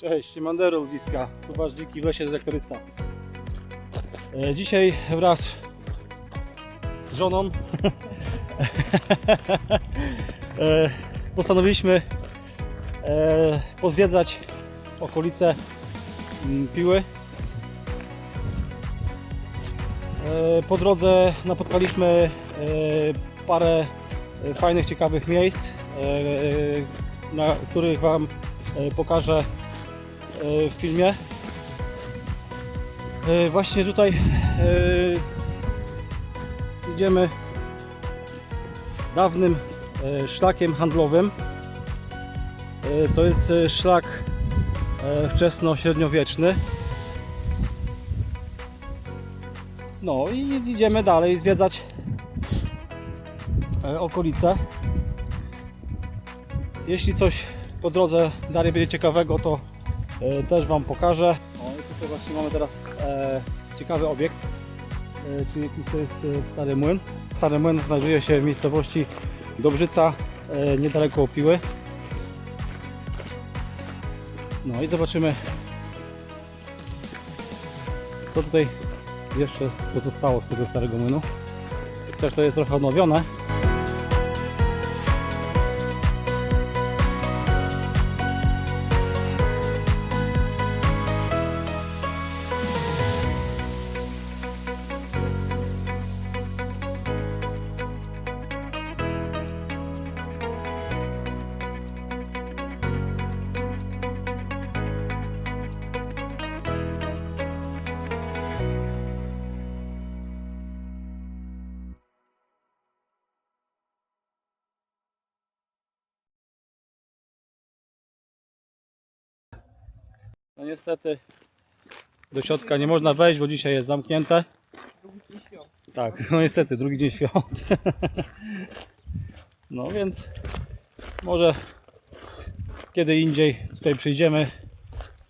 Cześć, Mandero ludziska, tu wasz dziki w lesie detektorysta. E, dzisiaj wraz z żoną e, postanowiliśmy e, pozwiedzać okolice mm, Piły. Po drodze napotkaliśmy parę fajnych, ciekawych miejsc, na których Wam pokażę w filmie. E, Właśnie tutaj e, idziemy dawnym e, szlakiem handlowym. E, To jest e, szlak e, wczesno-średniowieczny. No i idziemy dalej zwiedzać e, okolice. Jeśli coś po drodze dalej będzie ciekawego, to e, też Wam pokażę. O, i tutaj właśnie mamy teraz e, ciekawy obiekt, e, czyli jakiś to jest e, Stary Młyn. Stary Młyn znajduje się w miejscowości Dobrzyca, e, niedaleko Opiły. No i zobaczymy, co tutaj jeszcze pozostało z tego starego młynu. Też to jest trochę odnowione. No niestety do środka nie można wejść, bo dzisiaj jest zamknięte. Tak, no niestety, drugi dzień świąt. No więc może kiedy indziej tutaj przyjdziemy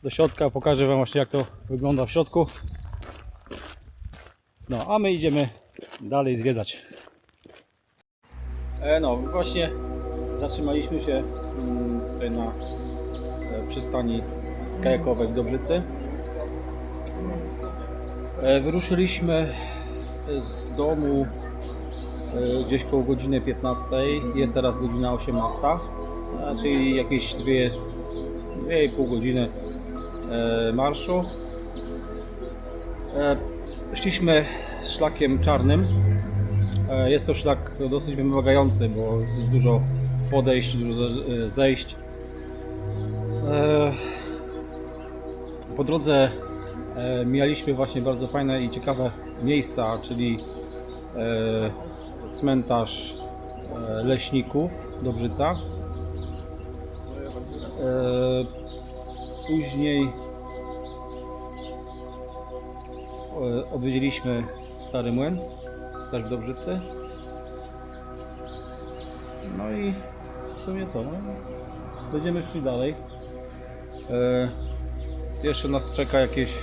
do środka, pokażę Wam właśnie jak to wygląda w środku. No, a my idziemy dalej zwiedzać. E, no, właśnie zatrzymaliśmy się mm, tutaj na e, przystani kajakowej w Dobrzycy. E, Wyruszyliśmy z domu e, gdzieś koło godziny 15. Jest teraz godzina 18, a, czyli jakieś 2,5 godziny e, marszu. Szliśmy szlakiem czarnym. Jest to szlak dosyć wymagający, bo jest dużo podejść, dużo ze- zejść. Po drodze e, mijaliśmy właśnie bardzo fajne i ciekawe miejsca, czyli e, cmentarz e, leśników Dobrzyca. Później odwiedziliśmy Stary Młyn, też w Dobrzycy. No i w sumie co? No, będziemy szli dalej. Jeszcze nas czeka jakieś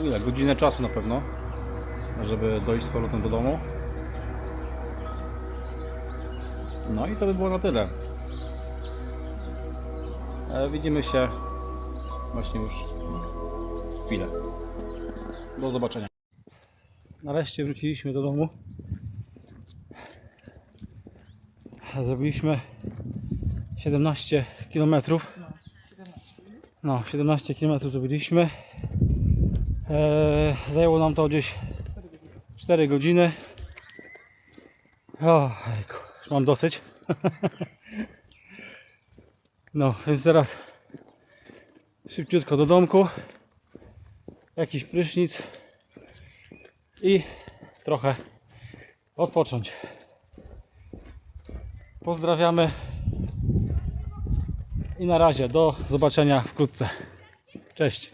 no ile, godzinę czasu na pewno, żeby dojść z powrotem do domu. No i to by było na tyle. E, widzimy się właśnie już w pile. Do zobaczenia. Nareszcie wróciliśmy do domu. Zrobiliśmy 17 kilometrów. No, 17 km zrobiliśmy. Eee, zajęło nam to gdzieś 4 godziny. O, mam dosyć. No, więc teraz szybciutko do domku. Jakiś prysznic i trochę odpocząć. Pozdrawiamy i na razie do zobaczenia wkrótce. Cześć.